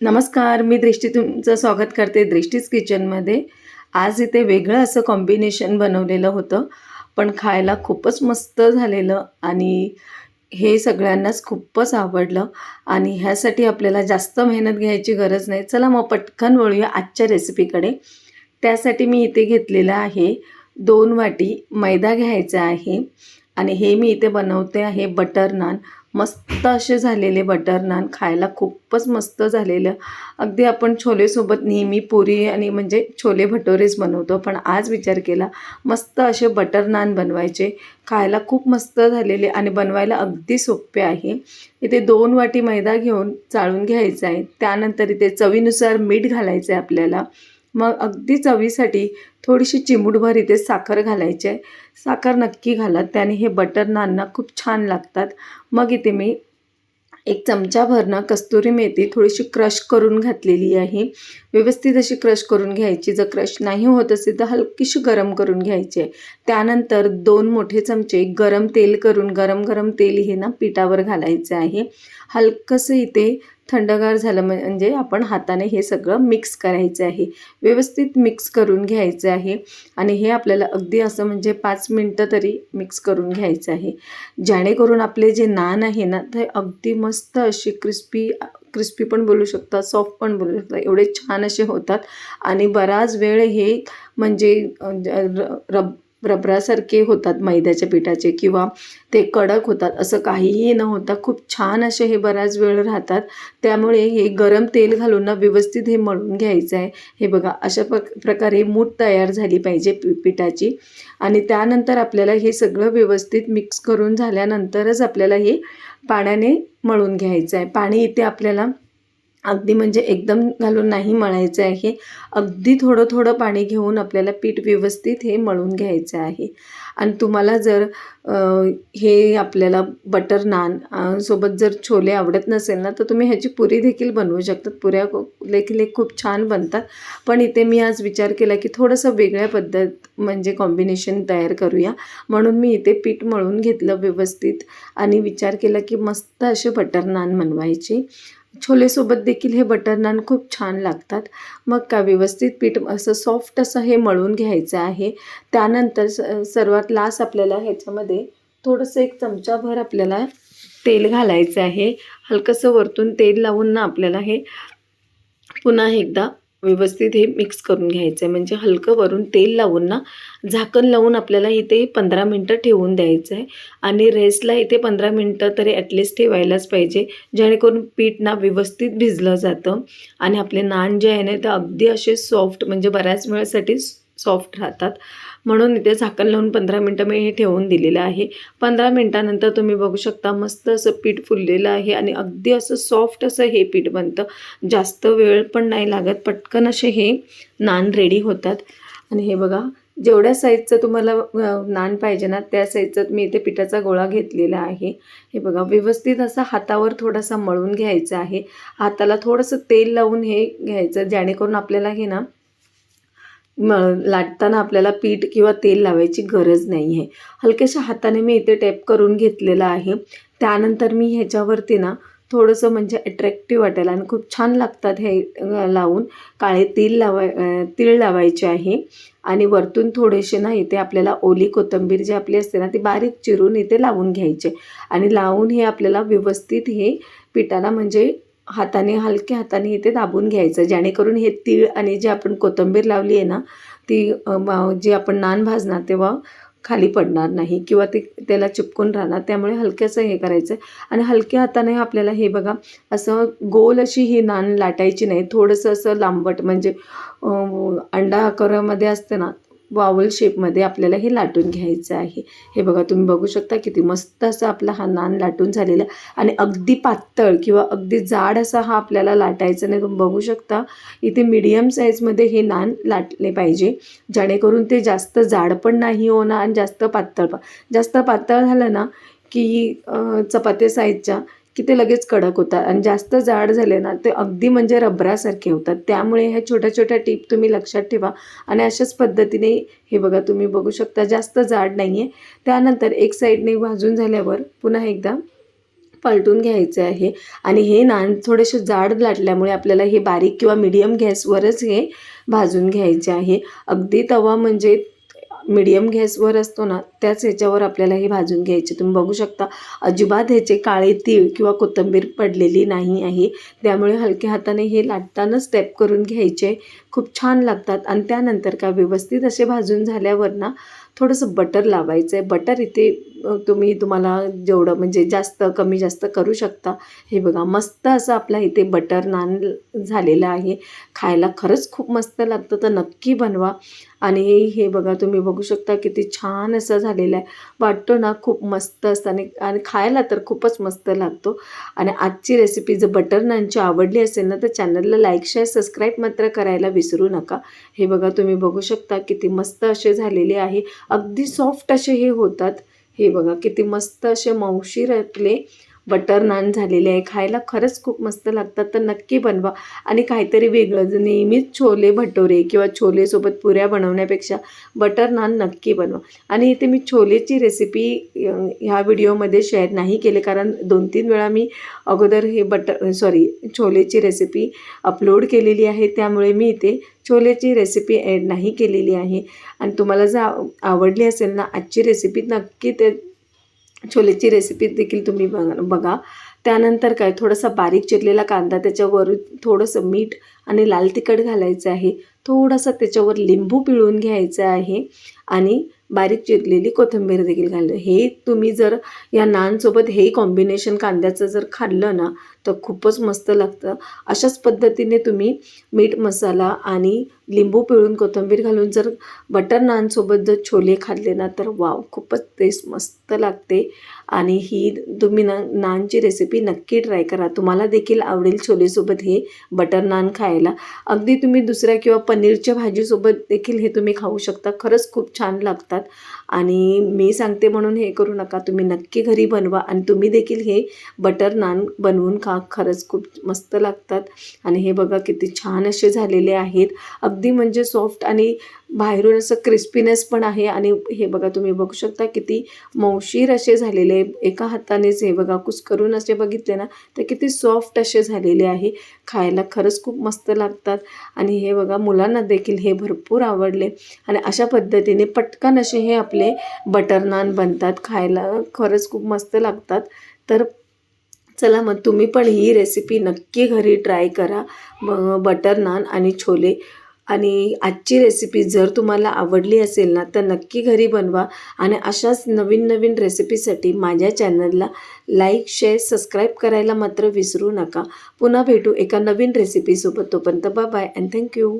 नमस्कार मी दृष्टी तुमचं स्वागत करते दृष्टीच किचनमध्ये. आज इथे वेगळं असं कॉम्बिनेशन बनवलेलं होतं पण खायला खूपच मस्त झालेलं आणि हे सगळ्यांनाच खूपच आवडलं आणि ह्यासाठी आपल्याला जास्त मेहनत घ्यायची गरज नाही. चला मग पटकन वळूया आजच्या रेसिपीकडे त्यासाठी मी इथे घेतलेलं आहे दोन वाटी मैदा घ्यायचा आहे आणि हे मी इथे बनवते आहे बटर नान. मस्त असे झालेले बटर नान खायला खूपच मस्त झालेलं. अगदी आपण छोलेसोबत नेहमी पुरी आणि म्हणजे छोले भटोरेच बनवतो पण आज विचार केला मस्त असे बटर नान बनवायचे. खायला खूप मस्त झालेले आणि बनवायला अगदी सोपे आहे. इथे दोन वाटी मैदा घेऊन चाळून घ्यायचा आहे. त्यानंतर इथे चवीनुसार मीठ घालायचं आहे आपल्याला. मग अगदी चवीसाठी थोडीशी चिमूटभर इथे साखर घालायची आहे. साखर नक्की घाला त्याने हे बटर नानना खूप छान लागतात. मग इथे मी एक चमचाभरनं कस्तुरी मेथी थोडीशी क्रश करून घातलेली आहे. व्यवस्थित अशी क्रश करून घ्यायची. जर क्रश नाही होत असेल तर हलकीशी गरम करून घ्यायची आहे. त्यानंतर दोन मोठे चमचे गरम तेल करून गरम गरम तेल हे ना पिठावर घालायचं आहे. हलकंसं इथे थंडगार झालं म्हणजे आपण हाताने हे सगळं मिक्स करायचं आहे. व्यवस्थित मिक्स करून घ्यायचं आहे. आणि हे आपल्याला अगदी असं म्हणजे पाच मिनटं तरी मिक्स करून घ्यायचं आहे. जेणेकरून आपले जे नान आहे ना ते अगदी मस्त अशी क्रिस्पी क्रिस्पी पण बोलू शकता सॉफ्ट पण बोलू शकता. एवढे छान असे होतात. आणि बराच वेळ हे म्हणजे रब रबरासारखे होतात मैद्याच्या पिठाचे किंवा ते कडक होतात असं काहीही न होता खूप छान असे हे बराच वेळ राहतात. त्यामुळे हे गरम तेल घालून ना व्यवस्थित हे मळून घ्यायचं आहे. हे बघा अशा प्र प्रकारे मूठ तयार झाली पाहिजे पि पिठाची. आणि त्यानंतर आपल्याला हे सगळं व्यवस्थित मिक्स करून झाल्यानंतरच आपल्याला हे पाण्याने मळून घ्यायचं आहे. पाणी इथे आपल्याला अगदी म्हणजे एकदम घालून नाही मळायचं आहे. अगदी थोडं थोडं पाणी घेऊन आपल्याला पीठ व्यवस्थित हे मळून घ्यायचं आहे. आणि तुम्हाला जर हे आपल्याला बटर नान सोबत जर छोले आवडत नसेल ना तर तुम्ही ह्याची पुरी देखील बनवू शकतात. पुऱ्या देखील एक खूप छान बनतात. पण इथे मी आज विचार केला की थोडंसं वेगळ्या पद्धत म्हणजे कॉम्बिनेशन तयार करूया. म्हणून मी इथे पीठ मळून घेतलं व्यवस्थित. आणि विचार केला की मस्त असे बटर नान बनवायचे. छोलेसोबत देखील हे बटर नान खूप छान लागतात. मग का व्यवस्थित पीठ असं सॉफ्ट असं हे मळून घ्यायचं आहे. त्यानंतर स सर्वात लास्ट आपल्याला ह्याच्यामध्ये थोडंसं एक चमचाभर आपल्याला तेल घालायचं आहे. हलकंसं वरतून तेल लावून ना आपल्याला हे पुन्हा एकदा व्यवस्थित हे मिक्स करून घ्यायचं आहे म्हणजे हलकं वरून तेल लावून ना झाकण लावून आपल्याला इथे पंधरा मिनटं ठेवून द्यायचं आहे आणि रेस्टला इथे पंधरा मिनटं तरी ॲटलिस्ट ठेवायलाच पाहिजे. जेणेकरून पीठ ना व्यवस्थित भिजलं जातं. आणि आपले नान जे आहे ना ते अगदी असे सॉफ्ट म्हणजे बऱ्याच वेळासाठी सॉफ्ट राहतात. म्हणून इथे झाकण लावून पंधरा मिनटं मी हे ठेवून दिलेलं आहे. पंधरा मिनटानंतर तुम्ही बघू शकता मस्त असं पीठ फुललेलं आहे आणि अगदी असं सॉफ्ट असं हे पीठ बनतं. जास्त वेळ पण नाही लागत पटकन असे हे नान रेडी होतात. आणि हे बघा जेवढ्या साईजचं तुम्हाला नान पाहिजे ना त्या साईजचं मी इथे पिठाचा गोळा घेतलेला आहे. हे बघा व्यवस्थित असा हातावर थोडासा मळून घ्यायचा आहे. हाताला थोडंसं तेल लावून हे घ्यायचं जेणेकरून आपल्याला हे ना मग लाटताना आपल्याला पीठ किंवा तेल लावायची गरज नाही आहे हलक्याशा हाताने मी इथे टॅप करून घेतलेलं आहे. त्यानंतर मी ह्याच्यावरती ना थोडंसं म्हणजे अट्रॅक्टिव्ह वाटायला आणि खूप छान लागतात हे लावून. काळे तेल लावाय तीळ लावायचे आहे. आणि वरतून थोडेसे ना इथे आपल्याला ओली कोथिंबीर जी आपली असते ना ती बारीक चिरून इथे लावून घ्यायचे. आणि लावून हे आपल्याला व्यवस्थित हे पिठाला म्हणजे हाताने हलक्या हाताने इथे दाबून घ्यायचं. जेणेकरून हे तीळ आणि जे आपण कोथिंबीर लावली आहे ना ती जी आपण नान भाजणार तेव्हा खाली पडणार नाही किंवा ते त्याला चिपकून राहणार. त्यामुळे हलक्याचं हे करायचं आणि हलक्या हाताने आपल्याला हे बघा असं गोल अशी ही नान लाटायची नाही. थोडंसं असं लांबट म्हणजे अंडा आकारामध्ये असतं ना वावल शेपमध्ये आपल्याला हे लाटून घ्यायचं आहे. हे बघा तुम्ही बघू शकता किती मस्त असा आपला हा नान लाटून झालेला आणि अगदी पातळ किंवा अगदी जाड असा हा आपल्याला लाटायचा नाही. तुम्ही बघू शकता इथे मीडियम साईजमध्ये हे नान लाटले पाहिजे. जेणेकरून ते जास्त जाड पण नाही होणार आणि जास्त पातळ पण. जास्त पातळ झालं ना की चपात्या साईजच्या की ते लगेच कडक होतात. आणि जास्त जाड झाले ना ते अगदी म्हणजे रबरासारखे होतात. त्यामुळे ह्या छोट्या छोट्या टीप तुम्ही लक्षात ठेवा. आणि अशाच पद्धतीने हे बघा तुम्ही बघू शकता जास्त जाड नाही आहे त्यानंतर एक साईडने भाजून झाल्यावर पुन्हा एकदा पलटून घ्यायचे आहे. आणि हे नान थोडेसे जाड लाटल्यामुळे आपल्याला हे बारीक किंवा मीडियम गॅसवरच हे भाजून घ्यायचे आहे. अगदी तवा म्हणजे मिडियम गॅसवर असतो ना त्याच ह्याच्यावर आपल्याला हे भाजून घ्यायचे. तुम्ही बघू शकता अजिबात ह्याचे काळे तीळ किंवा कोथिंबीर पडलेली नाही आहे. त्यामुळे हलक्या हाताने हे लाटतानाच स्टेप करून घ्यायचे. खूप छान लागतात. आणि त्यानंतर का व्यवस्थित असे भाजून झाल्यावर ना थोडंसं बटर लावायचं आहे बटर इथे तुम्ही तुम्हाला जेवढं म्हणजे जास्त कमी जास्त करू शकता. हे बघा मस्त असं आपला इथे बटर नान झालेलं आहे. खायला खरंच खूप मस्त लागतं तर नक्की बनवा. आणि हे बघा तुम्ही बघू शकता किती छान असं झालेलं आहे. वाटतो ना खूप मस्त असतं आणि आणि खायला तर खूपच मस्त लागतो. आणि आजची रेसिपी जर बटर नानची आवडली असेल ना तर चॅनलला लाईक शेअर सबस्क्राईब मात्र करायला विसरू नका. हे बघा तुम्ही बघू शकता किती मस्त असे झालेले आहे. अगदी सॉफ्ट असे हे होतात. हे बघा किती मस्त असे मौशीर आपले बटर नान झालेले आहे खायला खरंच खूप मस्त लागतात तर नक्की बनवा. आणि काहीतरी वेगळं जर नेहमीच छोले भटोरे किंवा छोलेसोबत पुऱ्या बनवण्यापेक्षा बटर नान नक्की बनवा. आणि इथे मी छोलेची रेसिपी ह्या व्हिडिओमध्ये शेअर नाही केले कारण दोन तीन वेळा मी अगोदर हे बटर सॉरी छोलेची रेसिपी अपलोड केलेली आहे त्यामुळे मी इथे छोलेची रेसिपी ॲड नाही केलेली आहे. आणि तुम्हाला जर आवडली असेल ना आजची रेसिपी नक्की ते छोलेची रेसिपी देखील तुम्ही बघा बघा. त्यानंतर काय थोडासा बारीक चिरलेला कांदा त्याच्यावर थोडंसं मीठ आणि लाल तिखट घालायचं आहे. थोडासा त्याच्यावर लिंबू पिळून घ्यायचं आहे आणि बारीक चिरलेली कोथिंबीर देखील घालणं. हे तुम्ही जर या नानसोबत हे कॉम्बिनेशन कांद्याचं जर खाल्लं ना तर खूपच मस्त लागतं. अशाच पद्धतीने तुम्ही मीठ मसाला आणि लिंबू पिळून कोथिंबीर घालून जर बटर नानसोबत जर छोले खाल्ले ना तर वाव खूपच टेस्ट मस्त लागते. आणि ही तुम्ही ना नानची रेसिपी नक्की ट्राय करा. तुम्हाला देखील आवडेल छोलेसोबत हे बटर नान खायला. अगदी तुम्ही दुसऱ्या किंवा पनीरच्या भाजीसोबत देखील हे तुम्ही खाऊ शकता. खरंच खूप छान लागतात. आणि मी सांगते म्हणून हे करू नका. तुम्ही नक्की घरी बनवा आणि तुम्ही देखील हे बटर नान बनवून खा. खरंच खूप मस्त लागतात. आणि हे बघा किती छान असे झालेले आहेत. अगदी म्हणजे सॉफ्ट आणि बाहेरून असं क्रिस्पीनेस पण आहे आणि हे बघा तुम्ही बघू शकता किती मौशीर असे झालेले एका हातानेच हे बघा कुस्करून असे बघितले ना तर किती सॉफ्ट असे झालेले आहे. खायला खरंच खूप मस्त लागतात. आणि हे बघा मुलांना देखील हे भरपूर आवडले. आणि अशा पद्धतीने पटकन असे हे आपले बटर नान बनतात. खायला खरंच खूप मस्त लागतात. तर चला मग तुम्ही पण ही रेसिपी नक्की घरी ट्राय करा. बटर नान आणि छोले. आणि आजची रेसिपी जर तुम्हाला आवडली असेल ना तर नक्की घरी बनवा आणि अशाच नवीन नवीन रेसिपीसाठी माझ्या चॅनलला लाईक शेअर सबस्क्राईब करायला मात्र विसरू नका. पुन्हा भेटू एका नवीन रेसिपीसोबत तोपर्यंत बाय अँड थँक्यू